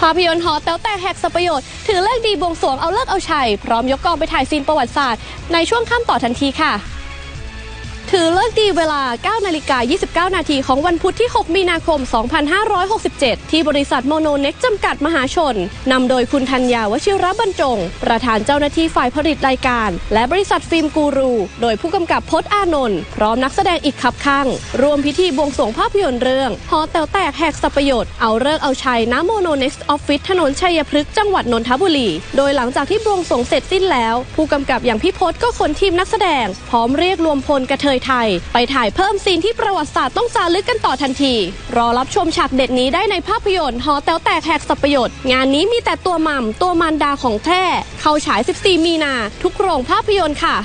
ภาพยนตร์หอแต๋วแตกแหกสัประโยชน์ ถือเลิกดีบวงสรวงเอาเลิกเอาชัย พร้อมยกกองไปถ่ายซีนประวัติศาสตร์ ในช่วงค่ำต่อทันทีค่ะ ถือเลิกดีเวลา 9 นาฬิกา 29 นาทีของวันพุธที่ 6 มีนาคม 2567 ที่บริษัทโมโนเน็กจำกัดมหาชน นำโดยคุณธัญญาวชิระบรรจง ประธานเจ้าหน้าที่ฝ่ายผลิตรายการ และบริษัทฟิล์มกูรู โดยผู้กำกับพจน์อานนท์พร้อมนักแสดงอีกขับข้าง รวมพิธีบวงสรวงภาพยนตร์เรื่องหอแต๋วแตกแหกสับปยชน์เอาเลิกเอาชัยณโมโนเน็กออฟฟิศถนนชัยพฤกษ์จังหวัดนนทบุรี โดยหลังจากที่บวงสรวงเสร็จสิ้นแล้ว ผู้กำกับอย่างพี่พศก็ขนทีมนักแสดง พร้อมเรียกรวมพลกระเทยไทย ไปถ่ายเพิ่มซีนที่ประวัติศาสตร์ต้องจารึกกันต่อทันที รอรับชมฉากเด็ดนี้ได้ในภาพยนตร์หอแต๋วแตกแหกสับประโยชน์ งานนี้มีแต่ตัวมัมตัวมันดาของแท้เข้าฉาย 14 มีนา ทุกโรงภาพยนตร์ค่ะ